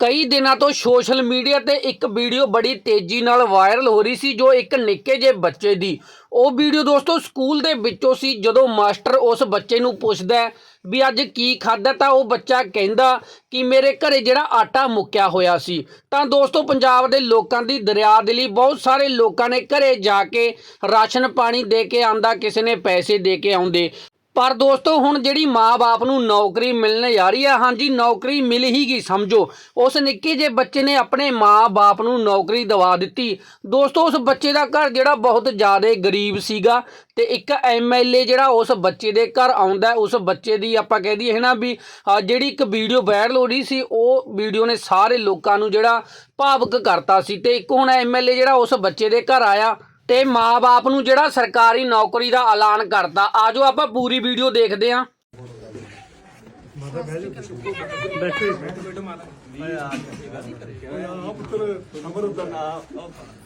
ਕਈ ਦਿਨਾਂ ਤੋਂ ਸੋਸ਼ਲ ਮੀਡੀਆ ਤੇ ਇੱਕ ਵੀਡੀਓ ਬੜੀ ਤੇਜ਼ੀ ਨਾਲ ਵਾਇਰਲ ਹੋ ਰਹੀ ਸੀ, ਜੋ ਇੱਕ ਨਿੱਕੇ ਜਿਹੇ ਬੱਚੇ ਦੀ। ਉਹ ਵੀਡੀਓ ਦੋਸਤੋ ਸਕੂਲ ਦੇ ਵਿੱਚੋਂ ਸੀ, ਜਦੋਂ ਮਾਸਟਰ ਉਸ ਬੱਚੇ ਨੂੰ ਪੁੱਛਦਾ ਹੈ ਵੀ ਅੱਜ ਕੀ ਖਾਧਾ, ਤਾਂ ਉਹ ਬੱਚਾ ਕਹਿੰਦਾ ਕਿ ਮੇਰੇ ਘਰੇ ਜਿਹੜਾ ਆਟਾ ਮੁੱਕਿਆ ਹੋਇਆ ਸੀ। ਤਾਂ ਦੋਸਤੋ ਪੰਜਾਬ ਦੇ ਲੋਕਾਂ ਦੀ ਦਰਿਆ ਦੇ ਲਈ ਬਹੁਤ ਸਾਰੇ ਲੋਕਾਂ ਨੇ ਘਰੇ ਜਾ ਕੇ ਰਾਸ਼ਨ ਪਾਣੀ ਦੇ ਕੇ ਆਂਦਾ ਕਿਸੇ ਨੇ ਪੈਸੇ ਦੇ ਕੇ ਆਉਂਦੇ। ਪਰ ਦੋਸਤੋ, ਹੁਣ ਜਿਹੜੀ ਮਾਂ-ਬਾਪ ਨੂੰ ਨੌਕਰੀ ਮਿਲਣ ਜਾ ਰਹੀ ਹੈ ਹਾਂਜੀ, ਨੌਕਰੀ ਮਿਲ ਹੀ ਗਈ, ਸਮਝੋ। ਉਸ ਨਿੱਕੇ ਜਿਹੇ ਬੱਚੇ ਨੇ ਆਪਣੇ ਮਾਂ-ਬਾਪ ਨੂੰ ਨੌਕਰੀ ਦਿਵਾ ਦਿੱਤੀ। ਦੋਸਤੋ, ਉਸ ਬੱਚੇ ਦਾ ਘਰ ਜਿਹੜਾ ਬਹੁਤ ਜ਼ਿਆਦਾ ਗਰੀਬ ਸੀਗਾ ਤੇ ਇੱਕ ਐਮਐਲਏ ਜਿਹੜਾ ਉਸ ਬੱਚੇ ਦੇ ਘਰ ਆਉਂਦਾ, ਉਸ ਬੱਚੇ ਦੀ ਆਪਾਂ ਕਹਿ ਦਈਏ, ਹੈ ਨਾ, ਵੀ ਜਿਹੜੀ ਇੱਕ ਵੀਡੀਓ ਵਾਇਰਲ ਹੋ ਰਹੀ ਸੀ, ਉਹ ਵੀਡੀਓ ਨੇ ਸਾਰੇ ਲੋਕਾਂ ਨੂੰ ਜਿਹੜਾ ਭਾਵਕ ਕਰਤਾ ਸੀ। ਤੇ ਇੱਕ ਹੁਣ ਐਮਐਲਏ ਜਿਹੜਾ ਉਸ ਬੱਚੇ ਦੇ ਘਰ ਆਇਆ ਤੇ ਮਾਂ-ਬਾਪ ਨੂੰ ਜਿਹੜਾ ਸਰਕਾਰੀ ਨੌਕਰੀ ਦਾ ਐਲਾਨ ਕਰਤਾ। ਆਜੋ ਆਪਾਂ ਪੂਰੀ ਵੀਡੀਓ ਦੇਖਦੇ ਹਾਂ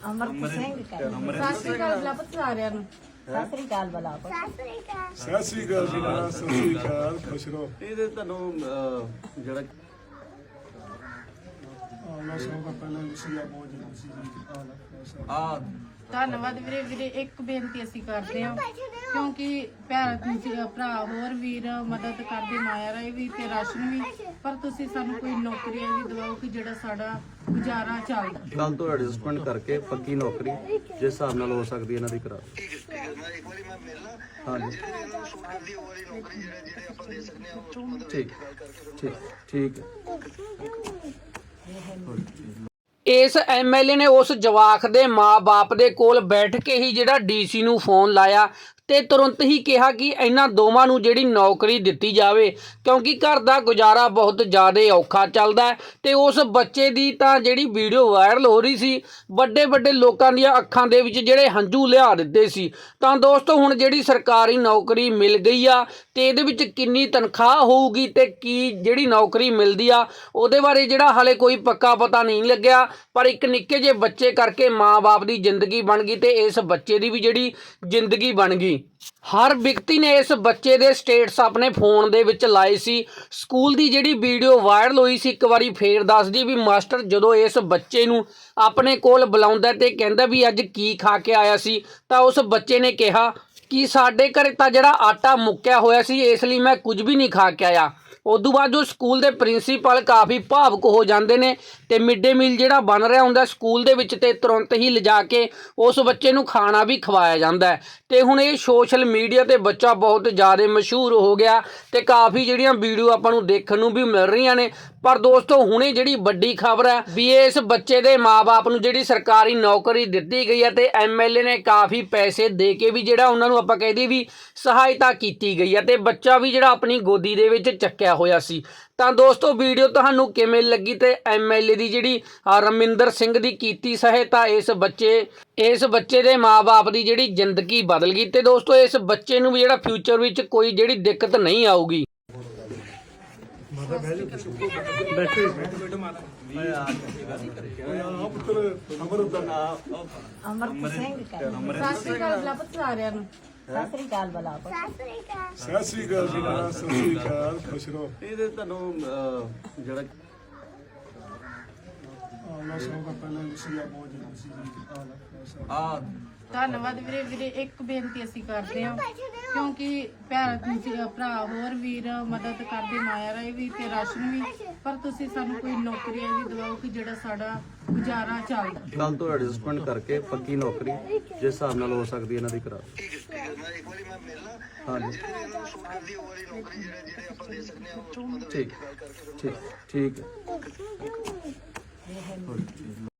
ਅਮਰਤ ਸਿੰਘ ਕਰ ਸਤਿ ਸ਼੍ਰੀ ਅਕਾਲ ਬਲਾ ਪੁੱਤ ਸਾਰਿਆਂ ਨੂੰ ਸਤਿ ਸ੍ਰੀ ਅਕਾਲ ਬਲਾ ਸਤਿ ਸ੍ਰੀ ਅਕਾਲ ਜੀ ਨਾ ਸਤਿ ਸ੍ਰੀ ਅਕਾਲ ਖੁਸ਼ ਰਹੋ ਇਹਦੇ ਤੁਹਾਨੂੰ ਅਹ, ਜਿਹੜਾ Allah ਸਭ ਪਹਿਲਾਂ ਮੁਸੀਆ ਬਹੁਤ ਜਲਦੀ ਸੀ ਜੀ ਆ ਧੰਨਵਾਦ ਵੀਰੇ ਵੀਰੇ, ਇੱਕ ਬੇਨਤੀ ਅਸੀਂ ਕਰਦੇ ਹਾਂ, ਕਿਉਂਕਿ ਭੈਣ ਭਰਾ ਹੋਰ ਵੀਰ ਮਦਦ ਕਰਦੇ, ਮਾਇਆ ਰਾਏ ਵੀ ਤੇ ਰਾਸ਼ਨ ਵੀ, ਪਰ ਤੁਸੀਂ ਸਾਨੂੰ ਕੋਈ ਨੌਕਰੀ ਵੀ ਦਿਵਾਓ ਕਿ ਜਿਹੜਾ ਸਾਡਾ ਗੁਜ਼ਾਰਾ ਚੱਲਦਾ। ਕੱਲ ਤੋਂ ਐਡਜਸਟਮੈਂਟ ਕਰਕੇ ਪੱਕੀ ਨੌਕਰੀ, ਜਿਸ ਹਿਸਾਬ ਨਾਲ ਹੋ ਸਕਦੀ ਇਹਨਾਂ ਦੀ ਕਰਾ ਹਾਂਜੀ। ਠੀਕ ਠੀਕ ਠੀਕ। ਇਸ ਐਮਐਲਏ ਨੇ ਉਸ ਜਵਾਕ ਦੇ ਮਾਂ-ਬਾਪ ਦੇ ਕੋਲ ਬੈਠ ਕੇ ਹੀ ਜਿਹੜਾ ਡੀਸੀ ਨੂੰ ਫੋਨ ਲਾਇਆ ਤੇ ਤੁਰੰਤ ਹੀ ਕਿਹਾ ਕਿ ਇਹਨਾਂ ਦੋਵਾਂ ਨੂੰ ਜਿਹੜੀ ਨੌਕਰੀ ਦਿੱਤੀ ਜਾਵੇ, ਕਿਉਂਕਿ ਘਰ ਦਾ ਗੁਜ਼ਾਰਾ ਬਹੁਤ ਜ਼ਿਆਦਾ ਔਖਾ ਚੱਲਦਾ ਹੈ ਤੇ ਉਸ ਬੱਚੇ ਦੀ ਤਾਂ ਜਿਹੜੀ ਵੀਡੀਓ ਵਾਇਰਲ ਹੋ ਰਹੀ ਸੀ ਵੱਡੇ ਵੱਡੇ ਲੋਕਾਂ ਦੀਆਂ ਅੱਖਾਂ ਦੇ ਵਿੱਚ ਜਿਹੜੇ ਹੰਝੂ ਲਿਆ ਦਿੱਤੇ ਸੀ। ਤਾਂ ਦੋਸਤੋ, ਹੁਣ ਜਿਹੜੀ ਸਰਕਾਰੀ ਨੌਕਰੀ ਮਿਲ ਗਈ ਆ ਤੇ ਇਹਦੇ ਵਿੱਚ ਕਿੰਨੀ ਤਨਖਾਹ ਹੋਊਗੀ ਤੇ ਕੀ ਜਿਹੜੀ ਨੌਕਰੀ ਮਿਲਦੀ ਆ, ਉਹਦੇ ਬਾਰੇ ਜਿਹੜਾ ਹਾਲੇ ਕੋਈ ਪੱਕਾ ਪਤਾ ਨਹੀਂ ਲੱਗਿਆ, ਪਰ ਇੱਕ ਨਿੱਕੇ ਜਿਹੇ ਬੱਚੇ ਕਰਕੇ ਮਾਂ-ਬਾਪ ਦੀ ਜ਼ਿੰਦਗੀ ਬਣ ਗਈ ਤੇ ਇਸ ਬੱਚੇ ਦੀ ਵੀ ਜਿਹੜੀ ਜ਼ਿੰਦਗੀ ਬਣ ਗਈ। ਹਰ ਵਿਅਕਤੀ ਨੇ ਇਸ ਬੱਚੇ ਦੇ ਸਟੇਟਸ ਆਪਣੇ ਫੋਨ ਦੇ ਵਿੱਚ ਲਾਏ ਸੀ। ਸਕੂਲ ਦੀ ਜਿਹੜੀ ਵੀਡੀਓ ਵਾਇਰਲ ਹੋਈ ਸੀ, ਇੱਕ ਵਾਰੀ ਫੇਰ ਦੱਸਦੀ ਵੀ ਮਾਸਟਰ ਜਦੋਂ ਇਸ ਬੱਚੇ ਨੂੰ ਆਪਣੇ ਕੋਲ ਬੁਲਾਉਂਦਾ ਤੇ ਕਹਿੰਦਾ ਵੀ ਅੱਜ ਕੀ ਖਾ ਕੇ ਆਇਆ ਸੀ, ਤਾਂ ਉਸ ਬੱਚੇ ਨੇ ਕਿਹਾ ਕਿ ਸਾਡੇ ਘਰੇ ਤਾਂ ਜਿਹੜਾ ਆਟਾ ਮੁੱਕਿਆ ਹੋਇਆ ਸੀ, ਇਸ ਲਈ ਮੈਂ ਕੁਝ ਵੀ ਨਹੀਂ ਖਾ ਕੇ ਆਇਆ। ਉਦੋਂ ਬਾਅਦ ਜੋ ਸਕੂਲ ਦੇ ਪ੍ਰਿੰਸੀਪਲ ਕਾਫੀ ਭਾਵੁਕ ਹੋ ਜਾਂਦੇ ਨੇ ਤੇ ਮਿਡ ਡੇ ਮੀਲ ਜਿਹੜਾ ਬਣ ਰਿਹਾ ਹੁੰਦਾ ਸਕੂਲ ਦੇ ਵਿੱਚ ਤੇ ਤੁਰੰਤ ਹੀ ਲਿਜਾ ਕੇ ਉਸ ਬੱਚੇ ਨੂੰ ਖਾਣਾ ਵੀ ਖਵਾਇਆ ਜਾਂਦਾ ਹੈ। ਤੇ ਹੁਣ ਇਹ ਸੋਸ਼ਲ ਮੀਡੀਆ ਤੇ ਬੱਚਾ ਬਹੁਤ ਜ਼ਿਆਦਾ ਮਸ਼ਹੂਰ ਹੋ ਗਿਆ ਤੇ ਕਾਫੀ ਜਿਹੜੀਆਂ ਵੀਡੀਓ ਆਪਾਂ ਨੂੰ ਦੇਖਣ ਨੂੰ ਵੀ ਮਿਲ ਰਹੀਆਂ ਨੇ। ਪਰ ਦੋਸਤੋ, ਹੁਣੇ ਜਿਹੜੀ ਵੱਡੀ ਖਬਰ ਹੈ ਵੀ ਇਸ ਬੱਚੇ ਦੇ ਮਾਪੇ ਨੂੰ ਜਿਹੜੀ ਸਰਕਾਰੀ ਨੌਕਰੀ ਦਿੱਤੀ ਗਈ ਹੈ ਤੇ ਐਮਐਲਏ ਨੇ ਕਾਫੀ ਪੈਸੇ ਦੇ ਕੇ ਵੀ ਜਿਹੜਾ ਉਹਨਾਂ ਨੂੰ ਆਪਾਂ ਕਹਿ ਕਹਿੰਦੇ ਵੀ ਸਹਾਇਤਾ ਕੀਤੀ ਗਈ ਹੈ ਤੇ ਬੱਚਾ ਵੀ ਜਿਹੜਾ ਆਪਣੀ ਗੋਦੀ ਦੇ ਵਿੱਚ ਚੱਕਿਆ ਹੋਇਆ ਸੀ। ਤਾਂ ਦੋਸਤੋ ਵੀਡੀਓ ਤੁਹਾਨੂੰ ਕਿਵੇਂ ਲੱਗੀ ਤੇ ਐਮਐਲਏ ਦੀ ਜਿਹੜੀ ਰਮਿੰਦਰ ਸਿੰਘ ਦੀ ਕੀਤੀ ਸਹਾਇਤਾ ਇਸ ਬੱਚੇ ਇਸ ਬੱਚੇ ਦੇ ਮਾਪੇ ਦੀ ਜਿਹੜੀ ਜ਼ਿੰਦਗੀ ਬਦਲ ਗਈ। ਤੇ ਦੋਸਤੋ ਇਸ ਬੱਚੇ ਨੂੰ ਵੀ ਜਿਹੜਾ ਫਿਊਚਰ ਵਿੱਚ ਕੋਈ ਜਿਹੜੀ ਦਿੱਕਤ ਨਹੀਂ ਆਊਗੀ। ਮਾਤਾ ਬੈਠੇ ਸਿੰਘ। ਬਲਾ ਪੁੱਤ ਸਾਰਿਆਂ ਨੂੰ। ਸਤਿ ਸ੍ਰੀ ਅਕਾਲ ਬਲਾ ਸਤਿ ਸ੍ਰੀ ਅਕਾਲ। ਜੀ ਨਾ ਸਤਿ ਸ੍ਰੀ ਅਕਾਲ ਖੁਸ਼ ਰਹੋ। ਇਹਦੇ ਤੁਹਾਨੂੰ ਅਹ, ਜਿਹੜਾ Allah ਸਭ ਪਹਿਲਾਂ ਮੁਸੀਆ ਬਹੁਤ ਜਲਦੀ ਸੀ। ਜੀ ਆ ਧੰਨਵਾਦ ਵੀਰੇ ਵੀਰੇ ਇੱਕ ਬੇਨਤੀ ਅਸੀਂ ਕਰਦੇ ਹਾਂ। ਕਿਉਂਕਿ ਭੈਣ ਤੁਸੀਂ ਭਰਾ ਹੋਰ ਵੀਰ ਮਦਦ ਕਰਦੇ, ਮਾਇਆ ਰਾਏ ਵੀ ਤੇ ਰਾਸ਼ਨ ਵੀ। ਪਰ ਤੁਸੀਂ ਸਾਨੂੰ ਕੋਈ ਨੌਕਰੀ ਵੀ ਦਿਵਾਓ ਕਿ ਜਿਹੜਾ ਸਾਡਾ ਗੁਜ਼ਾਰਾ ਚੱਲਦਾ। ਕੱਲ ਤੋਂ ਐਡਜਸਟਮੈਂਟ ਕਰਕੇ ਪੱਕੀ ਨੌਕਰੀ, ਜਿਸ ਹਿਸਾਬ ਨਾਲ ਹੋ ਸਕਦੀ ਹੈ ਇਹਨਾਂ ਦੀ ਕਰਾ ਹਾਂਜੀ। ਠੀਕ ਠੀਕ ਠੀਕ। ਹੈ